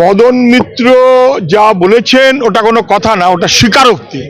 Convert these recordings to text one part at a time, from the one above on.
মদন মিত্র যা বলেছেন, ওটা কোনো কথা না, ওটা স্বীকারোক্তি।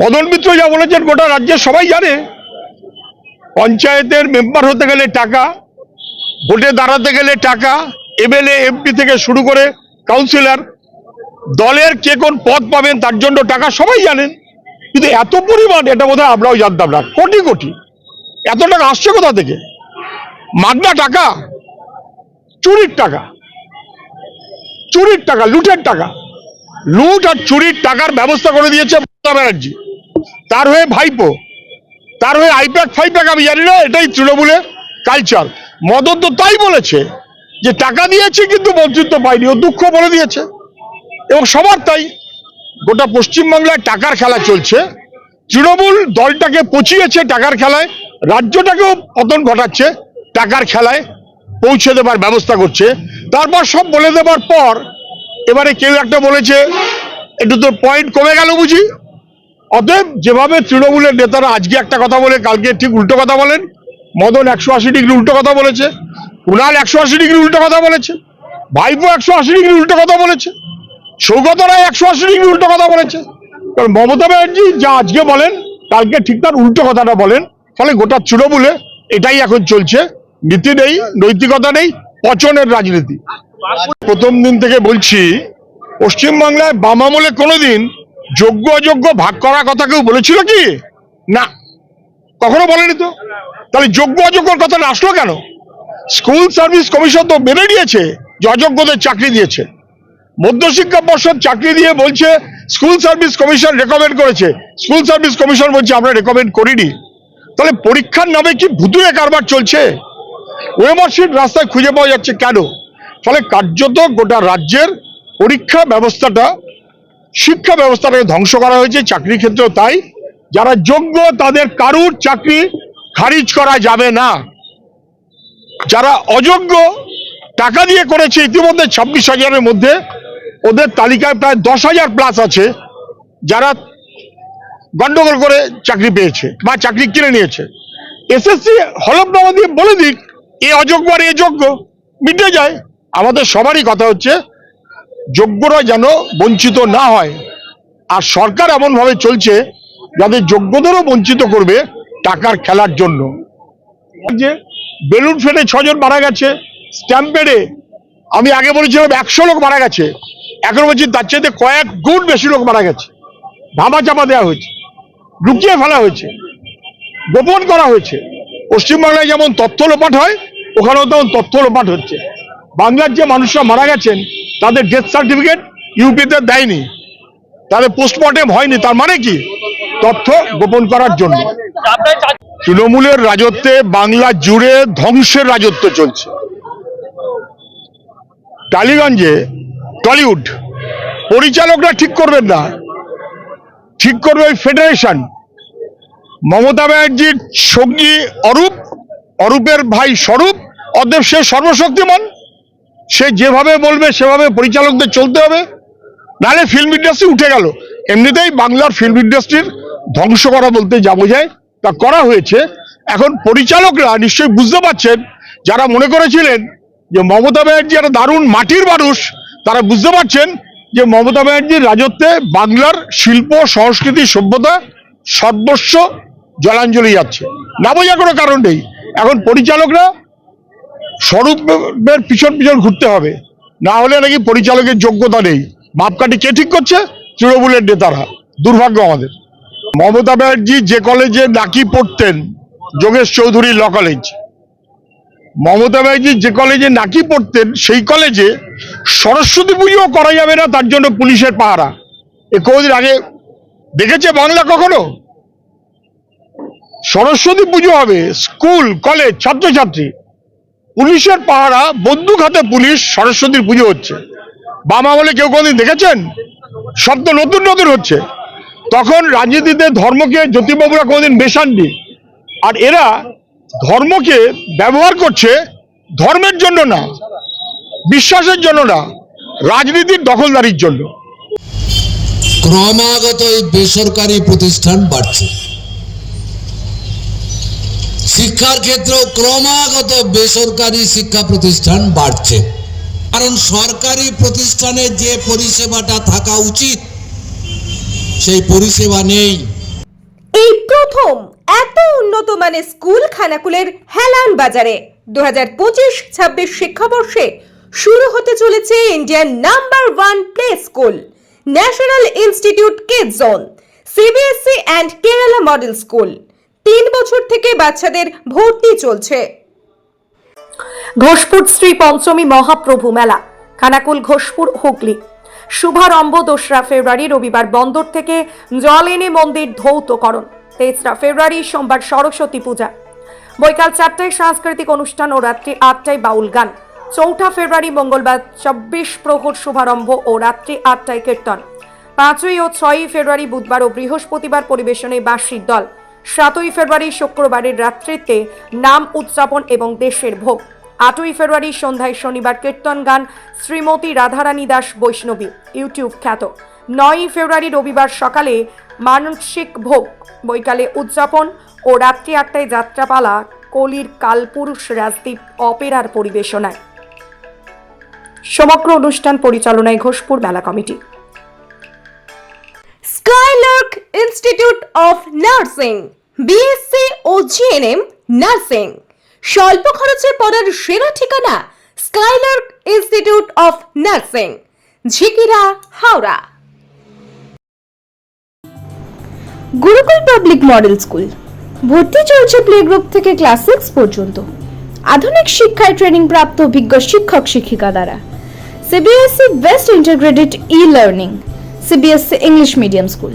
মদন মিত্র যা বলেছেন, গোটা রাজ্যের সবাই জানে। পঞ্চায়েতের মেম্বার হতে গেলে টাকা, ভোটে দাঁড়াতে গেলে টাকা, এমএলএ, এমপি থেকে শুরু করে কাউন্সিলর, দলের কে কোন পদ পাবেন, তার জন্য টাকা সবাই জানেন। কিন্তু এত পরিমাণ, এটা বোধহয় আমরাও জানতাম না, কোটি কোটি। এত টাকা আসছে কোথা থেকে? মাগনা টাকা, চুরির টাকা। চুরির টাকা, লুটের টাকা। লুট আর চুরির টাকার ব্যবস্থা করে দিয়েছে মমতা ব্যানার্জি। তার হয়ে ভাইপো, তার হয়ে আইপ্যাক ফাইপ্যাক আমি জানি না, এটাই তৃণমূলে কালচার মদন তো তাই বলেছে যে টাকা দিয়েছে কিন্তু মন্ত্রিত্ব পাইনি ও দুঃখ বলে দিয়েছে। এবং সবার তাই। গোটা পশ্চিমবাংলায় টাকার খেলা চলছে। তৃণমূল দলটাকে পচিয়েছে টাকার খেলায়, রাজ্যটাকেও পতন ঘটাচ্ছে টাকার খেলায়। পৌঁছে দেবার ব্যবস্থা করছে। তারপর সব বলে দেবার পর, এবারে কেউ একটা বলেছে, একটু তো পয়েন্ট কমে গেল বুঝি? অতএব যেভাবে তৃণমূলের নেতারা আজকে একটা কথা বলে কালকে ঠিক উল্টো কথা বলেন, মদন একশো আশি ডিগ্রি উল্টো কথা বলেছে, কুণাল একশো আশি ডিগ্রি উল্টো কথা বলেছে, ভাইপো একশো আশি ডিগ্রি উল্টো কথা বলেছে, সৌগত রায় একশো আশি ডিগ্রি উল্টো কথা বলেছে। কারণ মমতা ব্যানার্জি যা আজকে বলেন, কালকে ঠিক তার উল্টো কথাটা বলেন, ফলে গোটা তৃণমূলে এটাই এখন চলছে। নীতি নেই, নৈতিকতা নেই, পচনের রাজনীতি। প্রথম দিন থেকে বলছি, পশ্চিমবাংলায় বাম আমলে কোনোদিন যোগ্য অযোগ্য ভাগ করার কথা কেউ বলেছিল কি? না। কখনো বলেনি তো? তাহলে যোগ্য অযোগ্যর কথাটা আসলো কেন? স্কুল সার্ভিস কমিশন তো মেনে নিয়েছে, যে অযোগ্যদের চাকরি দিয়েছে। মধ্যশিক্ষা পর্ষদ চাকরি দিয়ে বলছে, স্কুল সার্ভিস কমিশন রেকমেন্ড করেছে। স্কুল সার্ভিস কমিশন বলছে, আমরা রেকমেন্ড করিনি। তাহলে পরীক্ষার নামে কি ভুতুরে কারবার চলছে? ওয়েমার্কশিট রাস্তায় খুঁজে পাওয়া যাচ্ছে কেন? ফলে কার্যত গোটা রাজ্যের পরীক্ষা ব্যবস্থাটা, শিক্ষা ব্যবস্থাটাকে ধ্বংস করা হয়েছে চাকরির ক্ষেত্রেও তাই। যারা যোগ্য, তাদের কারুর চাকরি খারিজ করা যাবে না। যারা অযোগ্য, টাকা দিয়ে করেছে ইতিমধ্যে ছাব্বিশ হাজারের মধ্যে, ওদের তালিকায় প্রায় দশ হাজার প্লাস আছে, যারা গন্ডগোল করে চাকরি পেয়েছে বা চাকরি কিনে নিয়েছে। এসএসসি হলফনামা দিয়ে বলে দিক এ অযোগ্য আর এ যোগ্য, মিটে যায়। আমাদের সবারই কথা হচ্ছে, যোগ্যরা যেন বঞ্চিত না হয়। আর সরকার এমনভাবে চলছে, যাদের যোগ্যদেরও বঞ্চিত করবে টাকার খেলার জন্য। যে বেলুন ফেটে ছজন মারা গেছে স্ট্যাম্প স্ট্যাম্পেডে, আমি আগে বলেছিলাম একশো লোক মারা গেছে। এখন বলছি তার চাইতে কয়েক গুণ বেশি লোক মারা গেছে। ধামা চাপা দেওয়া হয়েছে, লুকিয়ে ফেলা হয়েছে, গোপন করা হয়েছে। পশ্চিমবাংলায় যেমন তথ্য লোপাট হয়, ওখানেও তেমন তথ্য লোপাট হচ্ছে। বাংলার যে মানুষরা মারা গেছেন, তাদের ডেথ সার্টিফিকেট ইউপিতে দেয়নি। তাদের পোস্টমর্টেম হয়নি, তার মানে কি? তথ্য গোপন করার জন্য। তৃণমূলের রাজত্বে বাংলা জুড়ে ধ্বংসের রাজত্ব চলছে। টালিগঞ্জে টলিউড। পরিচালকরা ঠিক করবেন না। ঠিক করবে ওই ফেডারেশন মমতা ব্যানার্জির সঙ্গী অরূপ, অরূপের ভাই স্বরূপ, অতএব সে সর্বশক্তিমান। সে যেভাবে বলবে, সেভাবে পরিচালকদের চলতে হবে। নাহলে ফিল্ম ইন্ডাস্ট্রি উঠে গেল। এমনিতেই বাংলার ফিল্ম ইন্ডাস্ট্রির ধ্বংস করা বলতে যা বোঝায়, তা করা হয়েছে। এখন পরিচালকরা নিশ্চয়ই বুঝতে পারছেন, যারা মনে করেছিলেন যে মমতা ব্যানার্জি একটা দারুণ মাটির মানুষ, তারা বুঝতে পারছেন যে মমতা ব্যানার্জির রাজত্বে বাংলার শিল্প, সংস্কৃতি, সভ্যতা সর্বস্ব জলাঞ্জলি যাচ্ছে। না বোঝা কোনো কারণ নেই। এখন পরিচালকরা স্বরূপের পিছন পিছন ঘুরতে হবে। না হলে নাকি পরিচালকের যোগ্যতা নেই। মাপকাঠি কে ঠিক করছে? তৃণমূলের নেতারা। দুর্ভাগ্য আমাদের। মমতা ব্যানার্জি যে কলেজে নাকি পড়তেন, যোগেশ চৌধুরী ল কলেজ। মমতা ব্যানার্জি যে কলেজে নাকি পড়তেন, সেই কলেজে সরস্বতী পুজো করা যাবে না, তার জন্য পুলিশের পাহারা। এ কদিন আগে দেখেছে বাংলা কখনো? সরস্বতী পুজো হবে, স্কুল, কলেজ, ছাত্রছাত্রী। পুলিশের পাহারা, বন্দুক হাতে পুলিশ, সরস্বতীর পুজো হচ্ছে। বামা বলে, কেউ কোনদিন দেখেছেন? সব তো নতুন নতুন হচ্ছে। তখন রাজনীতিতে ধর্মকে জ্যোতিবাবুরা কোনোদিন মেশাননি আর এরা ধর্মকে ব্যবহার করছে ধর্মের জন্য না, বিশ্বাসের জন্য না, রাজনীতির দখলদারির জন্য। ক্রমাগত এই বেসরকারি প্রতিষ্ঠান বাড়ছে। শিক্ষার ক্ষেত্রেও ক্রমাগত বেসরকারি শিক্ষা প্রতিষ্ঠান বাড়ছে। কারণ সরকারি প্রতিষ্ঠানে যে পরিষেবাটা থাকা উচিত, সেই পরিষেবা নেই। এই প্রথম এত উন্নত মানের স্কুল খানাকুলের হেলান বাজারে দু হাজার পঁচিশ ছাব্বিশ শিক্ষাবর্ষে শুরু হতে চলেছে Indian number one play school, national institute kid zone CBSC and Kerala model school. তিন বছর থেকে বাচ্চাদের ভর্তি চলছে। ঘোষপুর শ্রী পঞ্চমী মহাপ্রভু মেলা, খানাকুল, ঘোষপুর, হুগলি। শুভারম্ভ দোসরা ফেব্রুয়ারি, রবিবার বন্দর থেকে জল এনে মন্দির ধৌতকরণ, তেসরা ফেব্রুয়ারি, সোমবার সরস্বতী পূজা। বৈকাল চারটায় সাংস্কৃতিক অনুষ্ঠান ও রাত্রি আটটায় বাউল গান। চৌঠা ফেব্রুয়ারি, মঙ্গলবার চব্বিশ প্রহর শুভারম্ভ ও রাত্রি আটটায় কীর্তন। পাঁচই ও ছয়ই ফেব্রুয়ারি, বুধবার ও বৃহস্পতিবার পরিবেশনে বাঁশির দল। সাতই ফেব্রুয়ারি শুক্রবারের রাত্রিতে নাম উদযাপন এবং দেশের ভোগ। আটই ফেব্রুয়ারি সন্ধ্যায় শনিবার কীর্তন গান শ্রীমতী রাধারানী দাস বৈষ্ণবী, ইউটিউব খ্যাত। নয়ই ফেব্রুয়ারি রবিবার সকালে মানসিক ভোগ, বৈকালে উদযাপন ও রাত্রি আটটায় যাত্রাপালা, কলির কালপুরুষ রাজদ্বীপ অপেরার পরিবেশনায়। সমগ্র অনুষ্ঠান পরিচালনায় ঘোষপুর মেলা committee. Skylark institute of nursing. BSc O GNM nursing স্বল্প খরচে পড়ার সেরা ঠিকানা Skylark institute of nursing Jhikira, Howrah. Gurukul public model school. ভর্তি চলছে প্লে গ্রুপ থেকে ক্লাস সিক্স পর্যন্ত। আধুনিক শিক্ষায় ট্রেনিং প্রাপ্ত অভিজ্ঞ শিক্ষক শিক্ষিকা দ্বারা। CBSE best integrated e learning CBSC English medium school